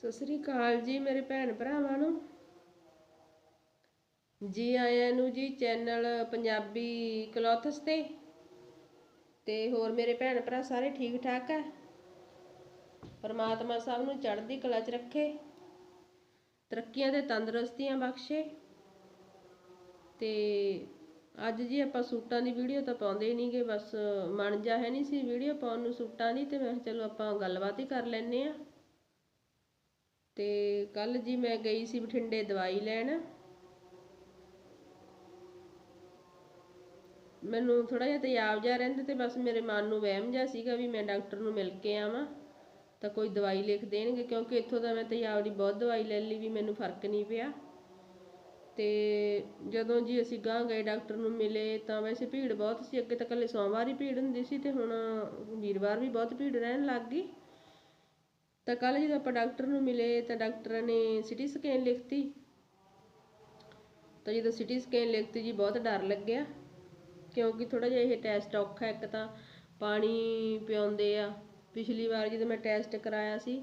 ਸਤਿ ਸ੍ਰੀ ਅਕਾਲ ਜੀ ਮੇਰੇ ਭੈਣ ਭਰਾਵਾਂ ਨੂੰ। ਜੀ ਆਇਆਂ ਨੂੰ ਜੀ ਚੈਨਲ ਪੰਜਾਬੀ ਕਲੌਥਸ ਤੇ। ਤੇ ਹੋਰ ਮੇਰੇ ਭੈਣ ਭਰਾ ਸਾਰੇ ਠੀਕ ਠਾਕ ਹੈ ਪਰਮਾਤਮਾ ਸਭ ਨੂੰ ਚੜ੍ਹਦੀ ਕਲਾ 'ਚ ਰੱਖੇ। ਤਰੱਕੀਆਂ ਤੇ ਤੰਦਰੁਸਤੀਆਂ ਬਖਸ਼ੇ। ਤੇ ਅੱਜ ਜੀ ਆਪਾਂ ਸੂਟਾਂ ਦੀ ਵੀਡੀਓ ਤਾਂ ਪਾਉਂਦੇ ਹੀ ਨਹੀਂਗੇ, ਬਸ ਮਨ ਜਾ ਹੈ ਨਹੀਂ ਸੀ ਵੀਡੀਓ ਪਾਉਣ ਨੂੰ ਸੂਟਾਂ ਦੀ, ਤੇ ਮੈਂ ਕਿਹਾ ਚਲੋ ਆਪਾਂ ਗੱਲਬਾਤ ਹੀ ਕਰ ਲੈਨੇ ਆ ਤੇ ਕੱਲ ਜੀ ਮੈਂ ਗਈ ਸੀ ਬਠਿੰਡੇ ਦਵਾਈ ਲੈਣ। ਮੈਨੂੰ ਥੋੜਾ ਜਿਹਾ ਤਿਆਬ ਜਿਹਾ ਰਹਿੰਦਾ ਤੇ ਬਸ ਮੇਰੇ ਮਨ ਨੂੰ ਵਹਿਮ ਜਿਹਾ ਸੀਗਾ ਵੀ ਮੈਂ ਡਾਕਟਰ ਨੂੰ ਮਿਲ ਕੇ ਆਵਾਂ, ਤਾਂ ਕੋਈ ਦਵਾਈ ਲਿਖ ਦੇਣਗੇ, ਕਿਉਂਕਿ ਇੱਥੋਂ ਦਾ ਮੈਂ ਤਿਆਬ ਦੀ ਬਹੁਤ ਦਵਾਈ ਲੈ ਲਈ ਵੀ ਮੈਨੂੰ ਫ਼ਰਕ ਨਹੀਂ ਪਿਆ। ਤੇ ਜਦੋਂ ਜੀ ਅਸੀਂ ਗਾਂ ਗਏ ਡਾਕਟਰ ਨੂੰ ਮਿਲੇ, ਤਾਂ ਵੈਸੇ ਭੀੜ ਬਹੁਤ ਸੀ, ਅੱਗੇ ਤਾਂ ਕੱਲੇ ਸੋਮਵਾਰ ਹੀ ਭੀੜ ਹੁੰਦੀ ਸੀ ਤੇ ਹੁਣ ਵੀਰਵਾਰ ਵੀ ਬਹੁਤ ਭੀੜ ਰਹਿਣ ਲੱਗ ਗਈ। ਤਾਂ ਕੱਲ ਜਦੋਂ ਆਪਾਂ ਡਾਕਟਰ ਨੂੰ ਮਿਲੇ ਤਾਂ ਡਾਕਟਰ ਨੇ ਸਿਟੀ ਸਕੈਨ ਲਿਖਤੀ। ਤਾਂ ਜਦੋਂ ਸਿਟੀ ਸਕੈਨ ਲਿਖਤੀ ਜੀ ਬਹੁਤ ਡਰ ਲੱਗਿਆ, ਕਿਉਂਕਿ ਥੋੜਾ ਜਿਹਾ ਇਹ ਟੈਸਟ ਔਖਾ ਇੱਕ ਤਾਂ ਪਾਣੀ ਪਿਆਉਂਦੇ ਆ। ਪਿਛਲੀ ਵਾਰ ਜਦੋਂ ਮੈਂ ਟੈਸਟ ਕਰਾਇਆ ਸੀ,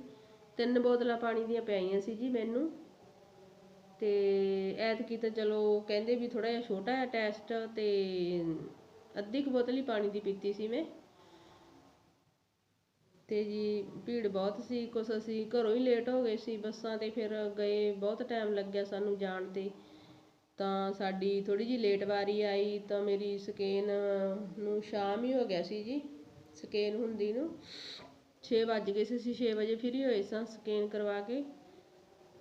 ਤਿੰਨ ਬੋਤਲਾਂ ਪਾਣੀ ਦੀਆਂ ਪਿਆਈਆਂ ਸੀ ਜੀ ਮੈਨੂੰ। ਤੇ ਐਤਕੀ ਤਾਂ ਚਲੋ ਕਹਿੰਦੇ ਵੀ ਥੋੜਾ ਜਿਹਾ ਛੋਟਾ ਹੈ ਟੈਸਟ ਤੇ ਅੱਧੀ ਕੁ ਬੋਤਲ ਹੀ ਪਾਣੀ ਦੀ ਪੀਤੀ ਸੀ ਮੈਂ। ਅਤੇ ਜੀ ਭੀੜ ਬਹੁਤ ਸੀ, ਕੁਛ ਅਸੀਂ ਘਰੋਂ ਹੀ ਲੇਟ ਹੋ ਗਏ ਸੀ ਬੱਸਾਂ ਤੇ, ਫਿਰ ਗਏ, ਬਹੁਤ ਟਾਈਮ ਲੱਗਿਆ ਸਾਨੂੰ ਜਾਣ ਤੇ। ਤਾਂ ਸਾਡੀ ਥੋੜ੍ਹੀ ਜਿਹੀ ਲੇਟ ਵਾਰੀ ਆਈ, ਤਾਂ ਮੇਰੀ ਸਕੇਨ ਨੂੰ ਸ਼ਾਮ ਹੀ ਹੋ ਗਿਆ ਸੀ ਜੀ, ਸਕੇਨ ਹੁੰਦੀ ਨੂੰ। ਛੇ ਵੱਜ ਗਏ ਸੀ ਅਸੀਂ, ਛੇ ਵਜੇ ਫ੍ਰੀ ਹੋਏ ਸਾਂ ਸਕੇਨ ਕਰਵਾ ਕੇ।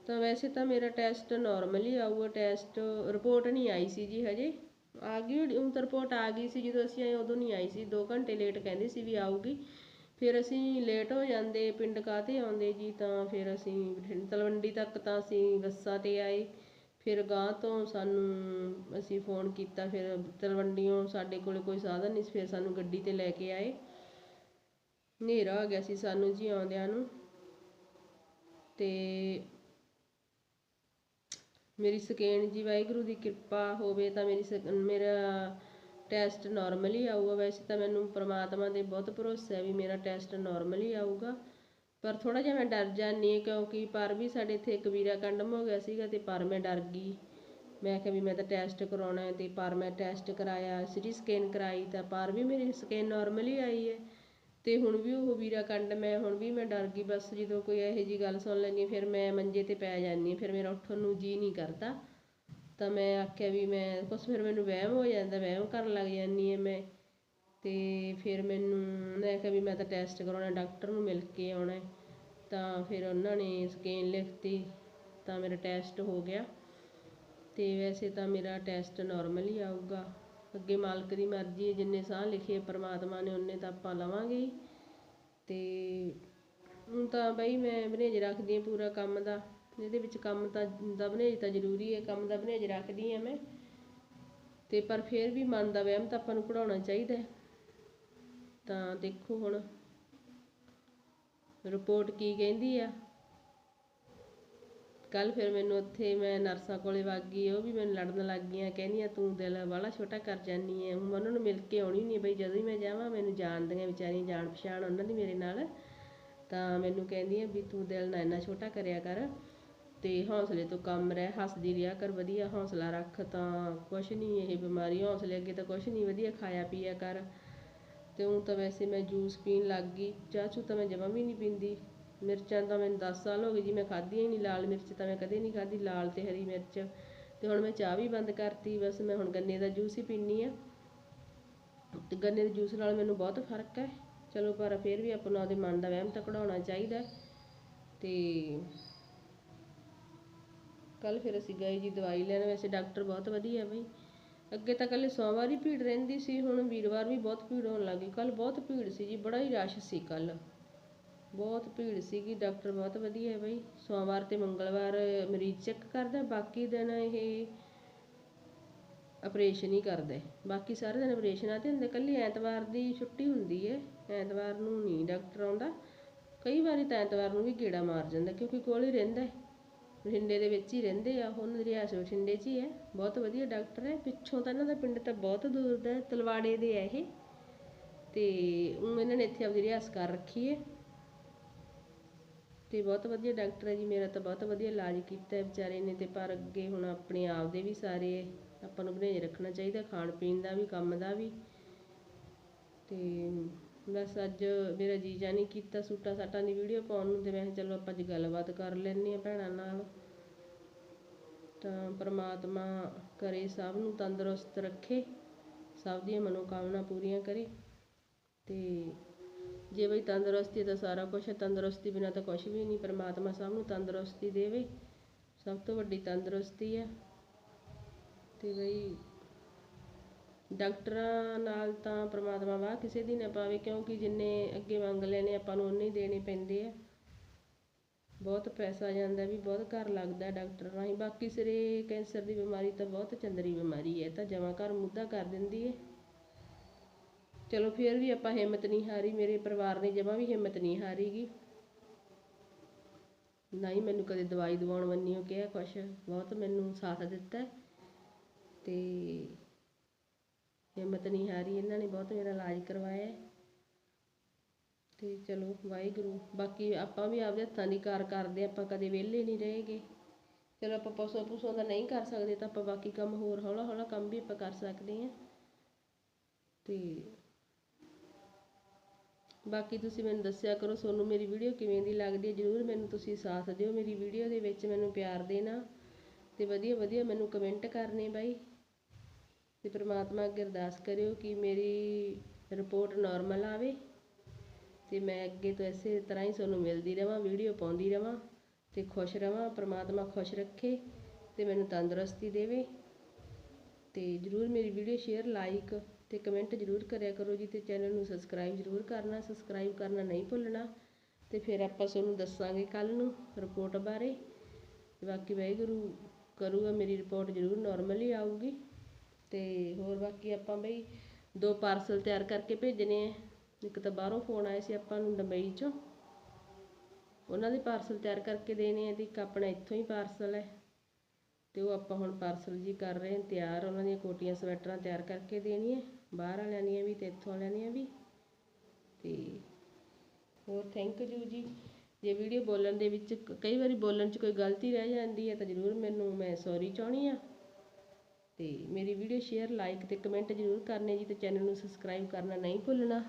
ਤਾਂ ਵੈਸੇ ਤਾਂ ਮੇਰਾ ਟੈਸਟ ਨਾਰਮਲ ਹੀ ਆਊਗਾ ਟੈਸਟ ਰਿਪੋਰਟ ਨਹੀਂ ਆਈ ਸੀ ਜੀ ਹਜੇ। ਆ ਗਈ, ਹੁਣ ਤਾਂ ਰਿਪੋਰਟ ਆ ਗਈ ਸੀ, ਜਦੋਂ ਅਸੀਂ ਆਏ ਉਦੋਂ ਨਹੀਂ ਆਈ ਸੀ 2 ਘੰਟੇ ਲੇਟ ਕਹਿੰਦੇ ਸੀ ਵੀ ਆਊਗੀ। ਫਿਰ ਅਸੀਂ ਲੇਟ ਹੋ ਜਾਂਦੇ, ਪਿੰਡ ਕਾਹਤੇ ਆਉਂਦੇ ਜੀ ਤਾਂ ਫਿਰ ਅਸੀਂ ਬਠਿੰਡੇ ਤਲਵੰਡੀ ਤੱਕ ਤਾਂ ਅਸੀਂ ਬੱਸਾਂ ਤੇ ਆਏ। ਫਿਰ ਗਾਂ ਤੋਂ ਸਾਨੂੰ ਅਸੀਂ ਫੋਨ ਕੀਤਾ, ਫਿਰ ਤਲਵੰਡੀਓਂ ਸਾਡੇ ਕੋਲ ਕੋਈ ਸਾਧਨ ਨਹੀਂ ਸੀ, ਫਿਰ ਸਾਨੂੰ ਗੱਡੀ ਤੇ ਲੈ ਕੇ ਆਏ। ਹਨੇਰਾ ਹੋ ਗਿਆ ਸੀ ਸਾਨੂੰ ਜੀ ਆਉਂਦਿਆਂ ਨੂੰ। ਤੇ ਮੇਰੀ ਸਕੇਨ ਜੀ ਵਾਹਿਗੁਰੂ ਦੀ ਕਿਰਪਾ ਹੋਵੇ ਤਾਂ ਮੇਰੀ ਸਕ- ਮੇਰਾ ਟੈਸਟ ਨਾਰਮਲ ਹੀ ਆਊਗਾ। ਵੈਸੇ ਤਾਂ ਮੈਨੂੰ ਪ੍ਰਮਾਤਮਾ ਦੇ ਬਹੁਤ ਭਰੋਸਾ ਹੈ ਵੀ ਮੇਰਾ ਟੈਸਟ ਨਾਰਮਲ ਹੀ ਆਊਗਾ। ਪਰ ਥੋੜਾ ਜਿਹਾ ਮੈਂ ਡਰ ਜਾਂਦੀ ਹਾਂ ਕਿਉਂਕਿ ਪਰ ਵੀ ਸਾਡੇ ਇੱਥੇ ਇੱਕ ਵੀਰਾ ਕੰਡਮ ਹੋ ਗਿਆ ਸੀਗਾ ਤੇ ਪਰ ਮੈਂ ਡਰ ਗਈ। ਮੈਂ ਕਿਹਾ ਵੀ ਮੈਂ ਤਾਂ ਟੈਸਟ ਕਰਾਉਣਾ ਹੈ ਤੇ ਪਰ ਮੈਂ ਟੈਸਟ ਕਰਾਇਆ, ਸਿਟੀ ਸਕੈਨ ਕਰਾਈ ਤਾਂ ਪਰ ਵੀ ਮੇਰੀ ਸਕੈਨ ਨਾਰਮਲ ਹੀ ਆਈ ਹੈ। ਤੇ ਹੁਣ ਵੀ ਉਹ ਵੀਰਾ ਕੰਡ ਮੈਂ ਹੁਣ ਵੀ ਮੈਂ ਡਰ ਗਈ। ਬਸ ਜਦੋਂ ਕੋਈ ਇਹੋ ਜੀ ਗੱਲ ਸੁਣ ਲੈਂਦੀ ਫਿਰ ਮੈਂ ਮੰਜੇ ਤੇ ਪੈ ਜਾਂਦੀ ਹਾਂ, ਫਿਰ ਮੇਰਾ ਉੱਠਣ ਨੂੰ ਜੀ ਨਹੀਂ ਕਰਦਾ। ਤਾਂ ਮੈਂ ਆਖਿਆ ਵੀ ਮੈਂ ਕੁਛ ਫਿਰ ਮੈਨੂੰ ਵਹਿਮ ਹੋ ਜਾਂਦਾ, ਵਹਿਮ ਕਰਨ ਲੱਗ ਜਾਂਦੀ ਹਾਂ ਮੈਂ। ਅਤੇ ਫਿਰ ਮੈਨੂੰ ਮੈਂ ਕਿਹਾ ਵੀ ਮੈਂ ਤਾਂ ਟੈਸਟ ਕਰਾਉਣਾ ਡਾਕਟਰ ਨੂੰ ਮਿਲ ਕੇ ਆਉਣਾ ਤਾਂ ਫਿਰ ਉਹਨਾਂ ਨੇ ਸਕੇਨ ਲਿਖਤੀ, ਤਾਂ ਮੇਰਾ ਟੈਸਟ ਹੋ ਗਿਆ। ਅਤੇ ਵੈਸੇ ਤਾਂ ਮੇਰਾ ਟੈਸਟ ਨੋਰਮਲ ਹੀ ਆਊਗਾ। ਅੱਗੇ ਮਾਲਕ ਦੀ ਮਰਜ਼ੀ ਹੈ, ਜਿੰਨੇ ਸਾਹ ਲਿਖੇ ਪਰਮਾਤਮਾ ਨੇ, ਉਹਨੇ ਤਾਂ ਆਪਾਂ ਲਵਾਂਗੇ ਅਤੇ ਹੁਣ ਤਾਂ ਬਈ ਮੈਂ ਬਨੇਜ ਰੱਖਦੀ ਹਾਂ ਪੂਰਾ ਕੰਮ ਦਾ। ਜਿਹਦੇ ਵਿੱਚ ਕੰਮ ਤਾਂ, ਦਾ ਬਨੇਜ ਤਾਂ ਜ਼ਰੂਰੀ ਹੈ, ਕੰਮ ਦਾ ਬਨੇਜ ਰੱਖਦੀ ਹਾਂ ਮੈਂ। ਤੇ ਪਰ ਫਿਰ ਵੀ ਮਨ ਦਾ ਵਹਿਮ ਤਾਂ ਆਪਾਂ ਨੂੰ ਕਢਾਉਣਾ ਚਾਹੀਦਾ ਤਾਂ ਦੇਖੋ ਹੁਣ ਰਿਪੋਰਟ ਕੀ ਕਹਿੰਦੀ ਆ। ਕੱਲ ਫਿਰ ਮੈਨੂੰ ਉੱਥੇ ਮੈਂ ਨਰਸਾਂ ਕੋਲੇ ਵਗ ਗਈ, ਉਹ ਵੀ ਮੈਨੂੰ ਲੜਨ ਲੱਗ ਗਈਆਂ, ਕਹਿੰਦੀਆਂ ਤੂੰ ਦਿਲ ਵਾਲਾ ਛੋਟਾ ਕਰ ਜਾਨੀ ਐ ਹੁਣ ਉਹਨਾਂ ਨੂੰ ਮਿਲ ਕੇ ਆਉਣੀ ਨਹੀਂ ਬਈ ਜਦੋਂ ਹੀ ਮੈਂ ਜਾਵਾਂ, ਮੈਨੂੰ ਜਾਣਦੀਆਂ ਵਿਚਾਰੀਆਂ ਜਾਣ ਪਛਾਣ ਉਹਨਾਂ ਦੀ ਮੇਰੇ ਨਾਲ। ਤਾਂ ਮੈਨੂੰ ਕਹਿੰਦੀਆਂ ਵੀ ਤੂੰ ਦਿਲ ਨਾ ਇੰਨਾ ਛੋਟਾ ਕਰਿਆ ਕਰ। ਅਤੇ ਹੌਂਸਲੇ ਤੋਂ ਕੰਮ ਰਹਿ, ਹੱਸਦੀ ਰਿਹਾ ਕਰ, ਵਧੀਆ ਹੌਂਸਲਾ ਰੱਖ ਤਾਂ ਕੁਛ ਨਹੀਂ ਇਹ ਬਿਮਾਰੀ, ਹੌਂਸਲੇ ਅੱਗੇ ਤਾਂ ਕੁਛ ਨਹੀਂ, ਵਧੀਆ ਖਾਇਆ ਪੀਆ ਕਰ। ਅਤੇ ਹੁਣ ਤਾਂ ਵੈਸੇ ਮੈਂ ਜੂਸ ਪੀਣ ਲੱਗ ਗਈ, ਚਾਹ ਚੂ ਤਾਂ ਮੈਂ ਜਮਾਂ ਵੀ ਨਹੀਂ ਪੀਂਦੀ। ਮਿਰਚਾਂ ਤਾਂ ਮੈਨੂੰ ਦਸ ਸਾਲ ਹੋ ਗਏ ਜੀ, ਮੈਂ ਖਾਧੀਆਂ ਹੀ ਨਹੀਂ ਲਾਲ ਮਿਰਚ ਤਾਂ ਮੈਂ ਕਦੇ ਨਹੀਂ ਖਾਧੀ, ਲਾਲ ਅਤੇ ਹਰੀ ਮਿਰਚ। ਅਤੇ ਹੁਣ ਮੈਂ ਚਾਹ ਵੀ ਬੰਦ ਕਰਤੀ, ਬਸ ਮੈਂ ਹੁਣ ਗੰਨੇ ਦਾ ਜੂਸ ਹੀ ਪੀਨੀ ਹਾਂ। ਅਤੇ ਗੰਨੇ ਦੇ ਜੂਸ ਨਾਲ ਮੈਨੂੰ ਬਹੁਤ ਫ਼ਰਕ ਹੈ। ਚਲੋ ਪਰ ਫਿਰ ਵੀ ਆਪਾਂ ਨੂੰ ਉਹਦੇ ਮਨ ਦਾ ਵਹਿਮ ਤਾਂ ਕਢਾਉਣਾ ਚਾਹੀਦਾ ਅਤੇ ਤੇ ਕੱਲ ਫਿਰ ਅਸੀਂ ਗਏ ਜੀ ਦਵਾਈ ਲੈਣ, ਵੈਸੇ ਡਾਕਟਰ ਬਹੁਤ ਵਧੀਆ ਬਈ। ਅੱਗੇ ਤਾਂ ਕੱਲੇ ਸੋਮਵਾਰ ਹੀ ਭੀੜ ਰਹਿੰਦੀ ਸੀ, ਹੁਣ ਵੀਰਵਾਰ ਵੀ ਬਹੁਤ ਭੀੜ ਹੋਣ ਲੱਗੀ ਕੱਲ ਬਹੁਤ ਭੀੜ ਸੀ ਜੀ, ਬੜਾ ਹੀ ਰਸ਼ ਸੀ ਕੱਲ ਬਹੁਤ ਭੀੜ ਸੀਗੀ, ਡਾਕਟਰ ਬਹੁਤ ਵਧੀਆ ਹੈ ਬਈ। ਸੋਮਵਾਰ ਤੇ ਮੰਗਲਵਾਰ ਮਰੀਜ਼ ਚੈੱਕ ਕਰਦਾ, ਬਾਕੀ ਦਿਨ ਇਹ ਆਪਰੇਸ਼ਨ ਹੀ ਕਰਦਾ। ਬਾਕੀ ਸਾਰੇ ਦਿਨ ਆਪਰੇਸ਼ਨਾਂ ਤੇ ਹੁੰਦੇ ਕੱਲੀ ਐਤਵਾਰ ਦੀ ਛੁੱਟੀ ਹੁੰਦੀ ਹੈ ਐਤਵਾਰ ਨੂੰ ਨਹੀਂ ਡਾਕਟਰ ਆਉਂਦਾ। ਕਈ ਵਾਰੀ ਤਾਂ ਐਤਵਾਰ ਨੂੰ ਵੀ ਗੇੜਾ ਮਾਰ ਜਾਂਦਾ, ਕਿਉਂਕਿ ਕੋਲ ਹੀ ਰਹਿੰਦਾ। ਬਠਿੰਡੇ ਦੇ ਵਿੱਚ ਹੀ ਰਹਿੰਦੇ ਆ ਉਹਨਾਂ ਦੀ ਰਿਹਾਇਸ਼ ਬਠਿੰਡੇ 'ਚ ਹੀ ਹੈ। ਬਹੁਤ ਵਧੀਆ ਡਾਕਟਰ ਹੈ। ਪਿੱਛੋਂ ਤਾਂ ਇਹਨਾਂ ਦਾ ਪਿੰਡ ਤਾਂ ਬਹੁਤ ਦੂਰ ਦਾ ਹੈ, ਤਲਵਾੜੇ ਦੇ ਹੈ ਇਹ। ਤੇ ਉਹ ਇਹਨਾਂ ਨੇ ਇੱਥੇ ਆਪਦੀ ਰਿਹਾਇਸ਼ ਕਰ ਰੱਖੀ ਹੈ। ਤੇ ਬਹੁਤ ਵਧੀਆ ਡਾਕਟਰ ਹੈ ਜੀ। ਮੇਰਾ ਤਾਂ ਬਹੁਤ ਵਧੀਆ ਇਲਾਜ ਕੀਤਾ ਹੈ ਵਿਚਾਰੇ ਨੇ ਤੇ ਪਰ ਅੱਗੇ ਹੁਣ ਆਪਣੇ ਆਪ ਦੇ ਵੀ ਸਾਰੇ ਆਪਾਂ ਨੂੰ ਪਰਹੇਜ਼ ਰੱਖਣਾ ਚਾਹੀਦਾ ਖਾਣ ਪੀਣ ਦਾ ਵੀ ਕੰਮ ਦਾ ਵੀ। ਤੇ ਬਸ ਅੱਜ ਮੇਰਾ ਜੀਜਾ ਨਹੀਂ ਕੀਤਾ ਸੂਟਾਂ ਸਾਟਾਂ ਦੀ ਵੀਡੀਓ ਪਾਉਣ ਨੂੰ ਤੇ ਮੈਂ ਚਲੋ ਆਪਾਂ ਅੱਜ ਗੱਲਬਾਤ ਕਰ ਲੈਂਦੇ ਆ ਭੈਣਾਂ ਨਾਲ। ਤਾਂ ਪ੍ਰਮਾਤਮਾ ਕਰੇ ਸਭ ਨੂੰ ਤੰਦਰੁਸਤ ਰੱਖੇ, ਸਭ ਦੀਆਂ ਮਨੋਕਾਮਨਾ ਪੂਰੀਆਂ ਕਰੇ। ਤੇ ਜੇ ਬਈ ਤੰਦਰੁਸਤੀ ਤਾਂ ਸਾਰਾ ਕੁਝ ਹੈ, ਤੰਦਰੁਸਤੀ ਬਿਨਾਂ ਤਾਂ ਕੁਝ ਵੀ ਨਹੀਂ। ਪ੍ਰਮਾਤਮਾ ਸਭ ਨੂੰ ਤੰਦਰੁਸਤੀ ਦੇਵੇ, ਸਭ ਤੋਂ ਵੱਡੀ ਤੰਦਰੁਸਤੀ ਹੈ। ਤੇ ਬਈ ਡਾਕਟਰਾਂ ਨਾਲ ਤਾਂ ਪਰਮਾਤਮਾ ਵਾਹ ਕਿਸੇ ਦੀ ਨਾ ਪਾਵੇ, ਕਿਉਂਕਿ ਜਿੰਨੇ ਅੱਗੇ ਮੰਗ ਲੈਣੇ ਆਪਾਂ ਨੂੰ ਉਨੇ ਹੀ ਦੇਣੇ ਪੈਂਦੇ ਆ। ਬਹੁਤ ਪੈਸਾ ਜਾਂਦਾ ਵੀ, ਬਹੁਤ ਘਰ ਲੱਗਦਾ ਡਾਕਟਰ ਰਾਹੀਂ। ਬਾਕੀ ਸਿਰੇ ਕੈਂਸਰ ਦੀ ਬਿਮਾਰੀ ਤਾਂ ਬਹੁਤ ਚੰਦਰੀ ਬਿਮਾਰੀ ਹੈ, ਇਹ ਤਾਂ ਜਮਾਂ ਘਰ ਮੁੱਦਾ ਕਰ ਦਿੰਦੀ ਹੈ। ਚਲੋ ਫਿਰ ਵੀ ਆਪਾਂ ਹਿੰਮਤ ਨਹੀਂ ਹਾਰੀ, ਮੇਰੇ ਪਰਿਵਾਰ ਨੇ ਜਮਾਂ ਵੀ ਹਿੰਮਤ ਨਹੀਂ ਹਾਰੀਗੀ। ਨਾ ਹੀ ਮੈਨੂੰ ਕਦੇ ਦਵਾਈ ਦਵਾਉਣ ਵੰਨੀਓ ਕਿਹਾ ਕੁਛ, ਬਹੁਤ ਮੈਨੂੰ ਸਾਥ ਦਿੱਤਾ। ਹੈ ਤੇ ਹਿੰਮਤ ਨਹੀਂ ਹਾਰੀ ਇਹਨਾਂ ਨੇ ਬਹੁਤ ਮੇਰਾ ਇਲਾਜ ਕਰਵਾਇਆ ਤੇ ਚਲੋ ਵਾਹਿਗੁਰੂ। ਬਾਕੀ ਆਪਾਂ ਵੀ ਆਪਦੇ ਹੱਥਾਂ ਦੀ ਕਾਰ ਕਰਦੇ ਹਾਂ, ਆਪਾਂ ਕਦੇ ਵਿਹਲੇ ਨਹੀਂ ਰਹੇਗੇ। ਚਲੋ ਆਪਾਂ ਪਸ਼ੂ ਪਸ਼ੂਆਂ ਦਾ ਨਹੀਂ ਕਰ ਸਕਦੇ ਤਾਂ ਆਪਾਂ ਬਾਕੀ ਕੰਮ ਹੋਰ ਹੌਲਾ ਹੌਲਾ ਕੰਮ ਵੀ ਆਪਾਂ ਕਰ ਸਕਦੇ ਹਾਂ। ਤੇ ਬਾਕੀ ਤੁਸੀਂ ਮੈਨੂੰ ਦੱਸਿਆ ਕਰੋ ਤੁਹਾਨੂੰ ਮੇਰੀ ਵੀਡੀਓ ਕਿਵੇਂ ਦੀ ਲੱਗਦੀ ਹੈ ਜਰੂਰ ਮੈਨੂੰ ਤੁਸੀਂ ਸਾਥ ਦਿਓ ਮੇਰੀ ਵੀਡੀਓ ਦੇ ਵਿੱਚ ਮੈਨੂੰ ਪਿਆਰ ਦੇਣਾ। ਤੇ ਵਧੀਆ ਵਧੀਆ ਮੈਨੂੰ ਕਮੈਂਟ ਕਰਨੇ ਬਾਈ। ਅਤੇ ਪਰਮਾਤਮਾ ਅੱਗੇ ਅਰਦਾਸ ਕਰਿਓ ਕਿ ਮੇਰੀ ਰਿਪੋਰਟ ਨੋਰਮਲ ਆਵੇ ਅਤੇ ਮੈਂ ਅੱਗੇ ਤੋਂ ਇਸੇ ਤਰ੍ਹਾਂ ਹੀ ਤੁਹਾਨੂੰ ਮਿਲਦੀ ਰਵਾਂ ਵੀਡੀਓ ਪਾਉਂਦੀ ਰਵਾਂ ਅਤੇ ਖੁਸ਼ ਰਵਾਂ, ਪਰਮਾਤਮਾ ਖੁਸ਼ ਰੱਖੇ ਅਤੇ ਮੈਨੂੰ ਤੰਦਰੁਸਤੀ ਦੇਵੇ। ਅਤੇ ਜਰੂਰ ਮੇਰੀ ਵੀਡੀਓ ਸ਼ੇਅਰ ਲਾਈਕ ਤੇ ਕਮੈਂਟ ਜਰੂਰ ਕਰਿਆ ਕਰੋ ਜੀ ਤੇ ਚੈਨਲ ਨੂੰ ਸਬਸਕ੍ਰਾਈਬ ਜਰੂਰ ਕਰਨਾ ਸਬਸਕ੍ਰਾਈਬ ਕਰਨਾ ਨਹੀਂ ਭੁੱਲਣਾ ਤੇ ਫਿਰ ਆਪਾਂ ਤੁਹਾਨੂੰ ਦੱਸਾਂਗੇ ਕੱਲ ਨੂੰ ਰਿਪੋਰਟ ਬਾਰੇ। ਬਾਕੀ ਵਾਹਿਗੁਰੂ ਕਰੂਗਾ, ਮੇਰੀ ਰਿਪੋਰਟ ਜਰੂਰ ਨਾਰਮਲ ਹੀ ਆਊਗੀ। ਤੇ ਹੋਰ ਬਾਕੀ ਆਪਾਂ ਬਈ ਦੋ ਪਾਰਸਲ ਤਿਆਰ ਕਰਕੇ ਭੇਜਣੇ ਹੈ ਇੱਕ ਤਾਂ ਬਾਹਰੋਂ ਫੋਨ ਆਏ ਸੀ ਆਪਾਂ ਨੂੰ ਦੁਬਈ ਚੋਂ। ਉਹਨਾਂ ਦੇ ਪਾਰਸਲ ਤਿਆਰ ਕਰਕੇ ਦੇਣੇ ਹੈ ਅਤੇ ਇੱਕ ਆਪਣਾ ਇੱਥੋਂ ਹੀ ਪਾਰਸਲ ਹੈ। ਅਤੇ ਉਹ ਆਪਾਂ ਹੁਣ ਪਾਰਸਲ ਜੀ ਕਰ ਰਹੇ ਹਾਂ, ਤਿਆਰ। ਉਹਨਾਂ ਦੀਆਂ ਕੋਟੀਆਂ, ਸਵੈਟਰਾਂ ਤਿਆਰ ਕਰਕੇ ਦੇਣੀਆਂ ਬਾਹਰ ਵਾਲਿਆਂ ਦੀਆਂ ਵੀ ਅਤੇ ਇੱਥੋਂ ਵਾਲਿਆਂ ਦੀਆਂ ਵੀ। ਅਤੇ ਹੋਰ ਥੈਂਕ ਯੂ ਜੀ। ਜੇ ਵੀਡੀਓ ਬੋਲਣ ਦੇ ਵਿੱਚ ਕਈ ਵਾਰੀ ਬੋਲਣ 'ਚ ਕੋਈ ਗਲਤੀ ਰਹਿ ਜਾਂਦੀ ਹੈ ਤਾਂ ਜ਼ਰੂਰ ਮੈਨੂੰ, ਮੈਂ ਸੌਰੀ ਚਾਹਣੀ ਆ ਅਤੇ ਮੇਰੀ ਵੀਡੀਓ ਸ਼ੇਅਰ ਲਾਈਕ ਅਤੇ ਕਮੈਂਟ ਜ਼ਰੂਰ ਕਰਨੇ ਜੀ ਅਤੇ ਚੈਨਲ ਨੂੰ ਸਬਸਕ੍ਰਾਈਬ ਕਰਨਾ ਨਹੀਂ ਭੁੱਲਣਾ।